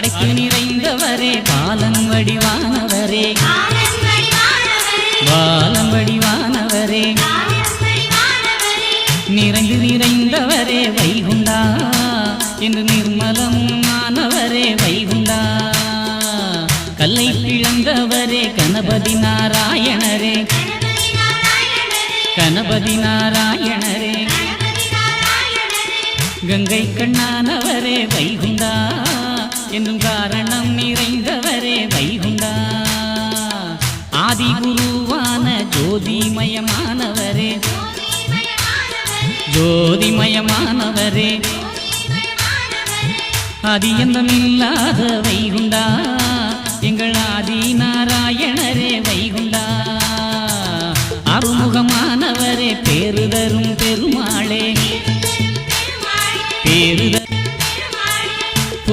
படைப்பு நிறைந்தவரே பாலன் வடிவானவரே. பாலம் வடிவானவரே. நிறைந்து நிறைந்தவரே வைகுண்டா. என்று நிர்மலம் ஆனவரே வைகுண்டா. கல்லை பிளந்தவரே கணபதி நாராயணரே. கணபதி நாராயணரே. கங்கை கண்ணானவரே வைகுண்டா. என்னும் காரணம் நிறைந்தவரே வைகுண்டா. ஆதி குருவான ஜோதிமயமானவரே. ஜோதிமயமானவரே அதியந்தமில்லாத வைகுண்டா. எங்கள் ஆதி நாராயணரே வைகுண்டா. அறுமுகமானவரே பேரு தரும்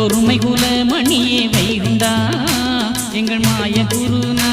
பொறுமை குல மணியே வைகுண்டா எங்கள் மாய குருநா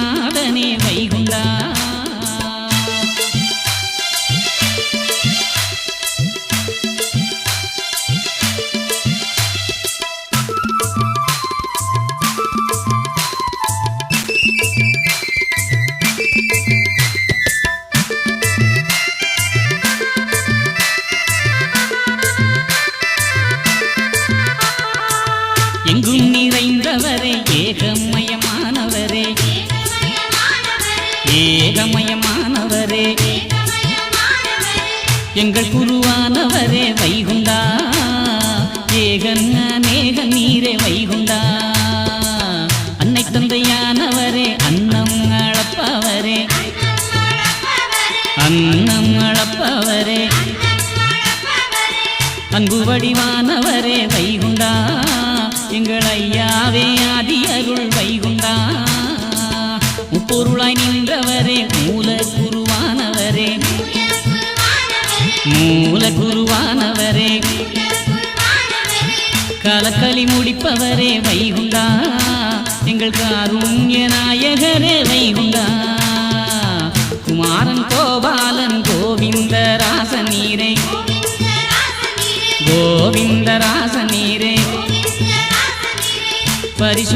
ஐயாவே ஆதி அருள் வைகுண்டா. முப்பொருளாய் நின்றவரே மூல குருவானவரே மூல குருவானவரே கலக்கலி முடிப்பவரே வைகுண்டா. எங்கள் காருண்ய நாயகரே வைகுண்டா.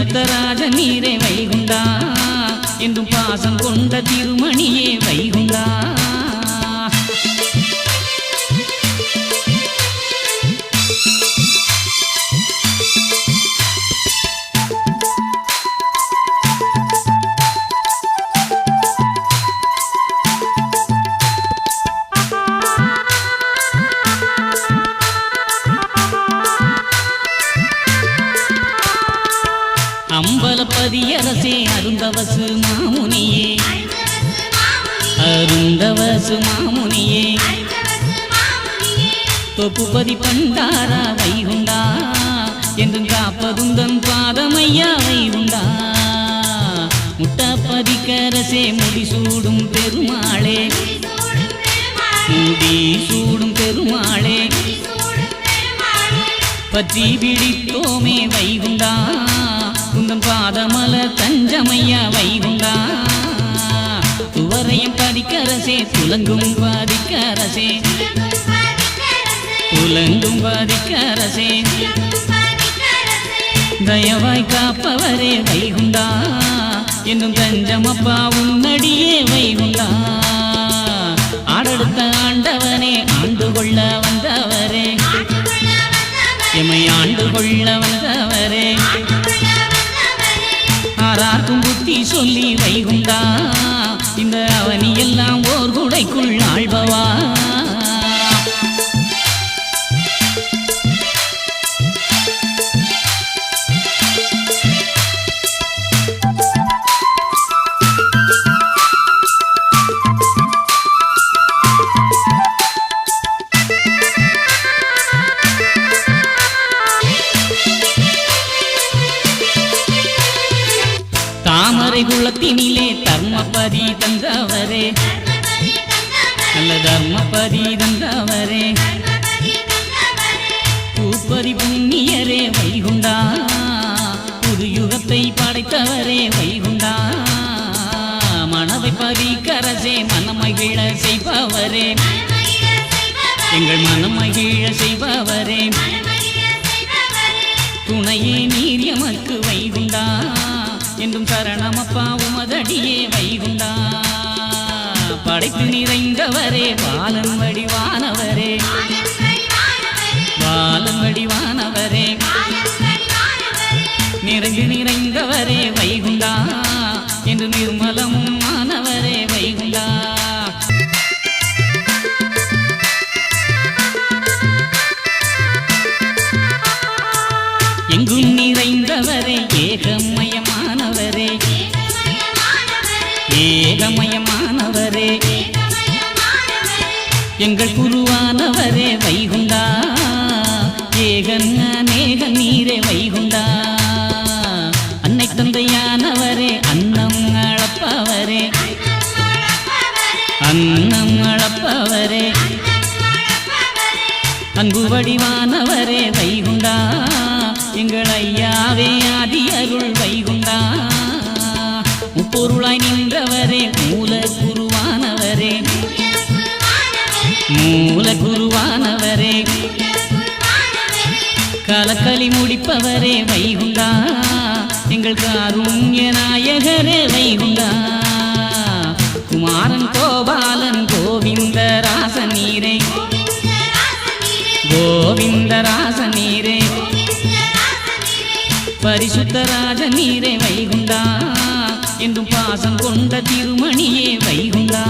பரிசுத்தராஜ நீரே வைகுண்டா. என்றும் பாசம் கொண்ட திருமணியே வைகுண்டா. அம்பலப்பதியரசே அருந்தவசு மாமுனியே. அருந்தவசு மாமுனியே. தொப்புபதி பண்டாரா வைகுண்டா? என்றும் காப்பதுந்தன் பாதமையா வைகுண்டா முட்டப்பதிக்கரசே முடிசூடும் பெருமாளே. முடி சூடும் பெருமாளே. பற்றி பிடித்தோமே வைகுண்டா? குந்தன் பாதமல தஞ்சமையா வைகுண்டா? துவரையும் பதிக்கரசே துலங்கும் பாதிக்கரசே. துலங்கும் பாதிக்கரசே. தயவாய் காப்பவரே வைகுண்டா. என்னும் தஞ்சமப்பா உன்னடியே வைகுண்டா. ஆடெடுத்த ஆண்டவனே ஆண்டு கொள்ள வந்தவரே. எமை ஆண்டு கொள்ள வந்தவரே. தர்மபரி தந்தவரே. நல்ல தர்மபரி தந்தவரே. பூப்பரி புண்ணியரே வைகுண்டா. புது யுகத்தை படைத்தவரே வைகுண்டா. மனதை பறிக்கரசே மனமகிழ செய்பவரே. எங்கள் மனமகிழ செய்பவரே. துணையே நீர் எமக்கு வைகுண்டா. என்றும் சரணமப்பா உமதடியே வைகுண்டா. படைத்து நிறைந்தவரே பாலன் வடிவானவரே ஏகமயமானவரே எங்கள் குருவானவரே வைகுண்டா. ஏகன் அநேக நீரே வைகுண்டா. அன்னை தந்தையானவரே அன்னம் அளப்பவரே. அன்னம் அளப்பவரே. அன்பு வடிவானவரே வைகுண்டா. எங்கள் ஐயாவே ஆதி அருள் வைகுண்டா. பொருளாய் நின்றவரே மூல குருவானவரே மூல குருவானவரே கலக்கலி முடிப்பவரே வைகுண்டா. எங்கள் காருண்ய நாயகரே வைகுண்டா. குமாரன் கோபாலன் கோவிந்த ராச நீரே கோவிந்த ராச நீரே பரிசுத்த ராஜ நீரே வைகுண்டா. என்றும் பாசம் கொண்ட திருமணியே வைகுண்டா.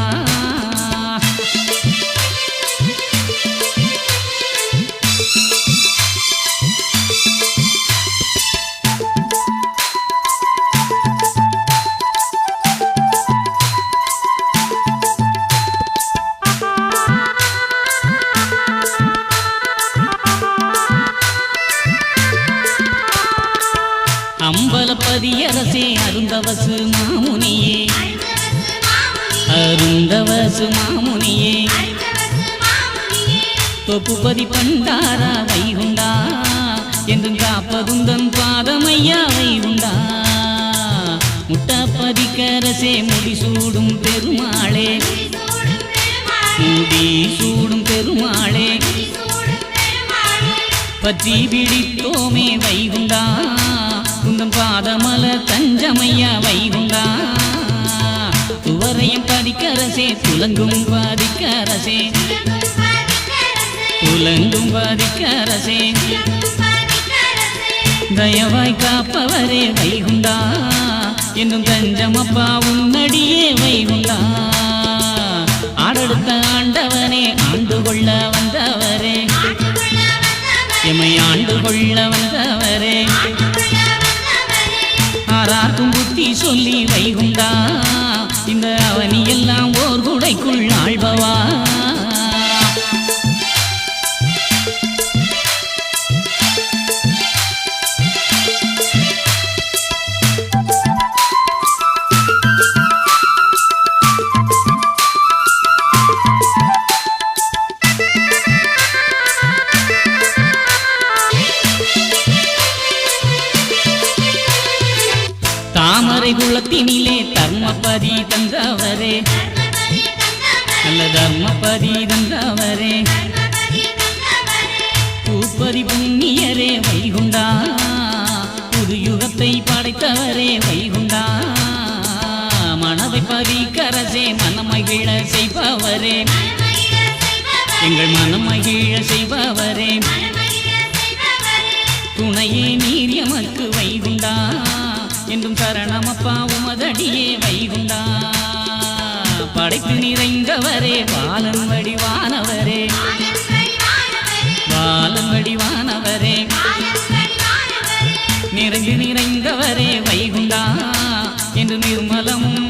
தொப்புபதி பண்டாரா வைகுண்டா என்றும் காப்பதுந்தன் பாதமையா வைகுண்டா முட்டப்பதி கரசே முடிசூடும் பெருமாளே. முடி சூடும் பெருமாளே. பற்றி பிடித்தோமே வைகுண்டா குந்தம் பாதமல தஞ்சமையா வைகுண்டா துவரையும் பதிக்கரசே துலங்கும் பாதிக்கரசே. உலங்கும் பாதிக்கரசே. தயவாய் காப்பவரே வைகுண்டா. என்னும் தஞ்சமப்பா உன்னடியே வைகுண்டா. ஆடெடுத்த ஆண்டவனே ஆண்டு கொள்ள வந்தவரே. எமை ஆண்டு கொள்ள வந்தவரே. ஆறார்க்கும் புத்தி சொல்லி வைகுண்டா. இந்த அவனி எல்லாம் ஓர் குடைக்குள் ஆழ்பவா தாமரை குளத்தினிலே தர்மபதி தந்தவரே நல்ல தர்மபதி தந்தவரே பூப்பதி புண்ணியரே வைகுண்டா. புது யுகத்தை படைத்தவரே வைகுண்டா. மனதை பதிக்கரசே மனமகிழ செய்பவரே. எங்கள் மனமகிழ செய்பவரே. துணையே நீர் எமக்கு வைகுண்டா. என்றும் சரணமப்பா உமதடியே வைகுண்டா. படைத்து நிறைந்தவரே பாலன் வடிவானவரே. பாலன் வடிவானவரே. நிறைந்து நிறைந்தவரே வைகுண்டா. என்று நிர்மலமும்